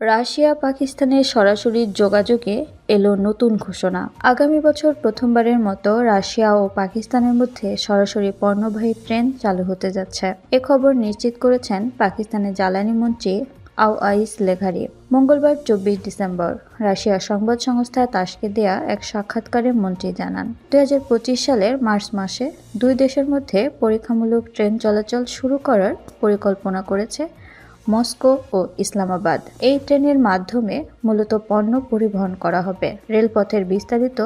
Russia পাকিস্তানের সরাসরি যোগাযোগে এলো নতুন ঘোষণা। আগামী বছর প্রথমবারের মতো রাশিয়া ও পাকিস্তানের মধ্যে সরাসরি পণ্যবাহী ট্রেন চালু হতে যাচ্ছে। এ খবর নিশ্চিত করেছেন পাকিস্তানের জ্বালানি মন্ত্রী আউআইস লেঘারি মঙ্গলবার চব্বিশ ডিসেম্বর রাশিয়ার সংবাদ সংস্থা তাসকে দেয়া এক সাক্ষাৎকারে মন্ত্রী জানান, দুই হাজার পঁচিশ সালের মার্চ মাসে দুই দেশের মধ্যে পরীক্ষামূলক ট্রেন চলাচল শুরু করার পরিকল্পনা করেছে মস্কো ও ইসলামাবাদ। এই ট্রেনের মাধ্যমে মূলত পণ্য পরিবহন করা হবে। রেলপথের বিস্তারিত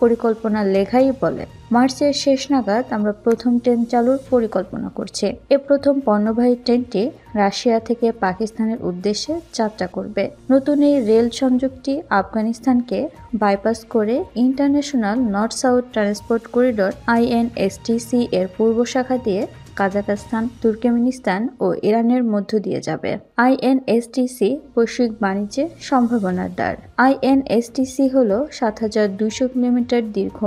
পরিকল্পনা লেখাই বলে, মার্চের শেষ নাগাদ আমরা প্রথম ট্রেন চালুর পরিকল্পনা করছি। এ প্রথম পণ্যবাহী ট্রেনটি রাশিয়া থেকে পাকিস্তানের উদ্দেশ্যে যাত্রা করবে। নতুন এই রেল সংযোগটি আফগানিস্তানকে বাইপাস করে international north south transport corridor INSTC এর পূর্ব শাখা দিয়ে কাজাখস্তান, তুর্কমেনিস্তান ও ইরানের মধ্য দিয়ে যাবে। আইএনএসটিসি বৈশ্বিক বাণিজ্যে সম্ভাবনার দ্বার। আইএনএসটিসি হল সাত হাজার দুশো কিলোমিটার দীর্ঘ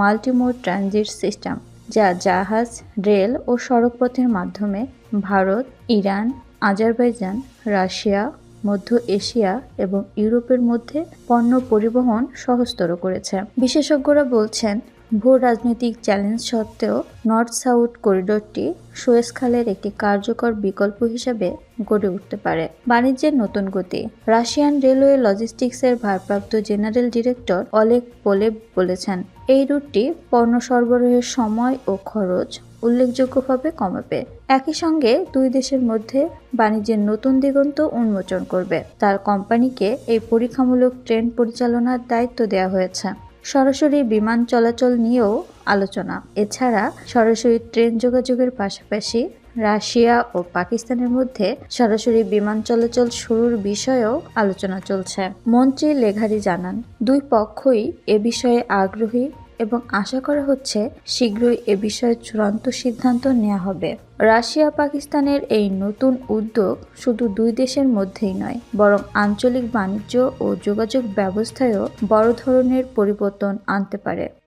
মাল্টিমোড ট্রানজিট সিস্টেম, যা জাহাজ, রেল ও সড়কপথের মাধ্যমে ভারত, ইরান, আজারবাইজান, রাশিয়া, মধ্য এশিয়া এবং ইউরোপের মধ্যে পণ্য পরিবহন সহজতর করেছে। বিশেষজ্ঞরা বলছেন ভূ রাজনৈতিক চ্যালেঞ্জ সত্ত্বেও নর্থ সাউথ করিডোরটি সুয়েজ খালের একটি কার্যকর বিকল্প হিসেবে গড়ে উঠতে পারে। বাণিজ্যের নতুন গতি। রাশিয়ান রেলওয়ে লজিস্টিক্সের ভারপ্রাপ্ত জেনারেল ডিরেক্টর অলেক পোলেব বলেছেন, এই রুটটি পণ্য সরবরাহের সময় ও খরচ উল্লেখযোগ্যভাবে কমাবে। একই সঙ্গে দুই দেশের মধ্যে বাণিজ্যের নতুন দিগন্ত উন্মোচন করবে। তার কোম্পানিকে এই পরীক্ষামূলক ট্রেন পরিচালনার দায়িত্ব দেওয়া হয়েছে। সরাসরি বিমান চলাচল নিয়েও আলোচনা। এছাড়া সরাসরি ট্রেন যোগাযোগের পাশাপাশি রাশিয়া ও পাকিস্তানের মধ্যে সরাসরি বিমান চলাচল শুরুর বিষয়েও আলোচনা চলছে। মন্ত্রী লেঘারি জানান, দুই পক্ষই এ বিষয়ে আগ্রহী এবং আশা করা হচ্ছে শীঘ্রই এ বিষয়ে চূড়ান্ত সিদ্ধান্ত নেওয়া হবে। রাশিয়া পাকিস্তানের এই নতুন উদ্যোগ শুধু দুই দেশের মধ্যেই নয়, বরং আঞ্চলিক বাণিজ্য ও যোগাযোগ ব্যবস্থায়ও বড় ধরনের পরিবর্তন আনতে পারে।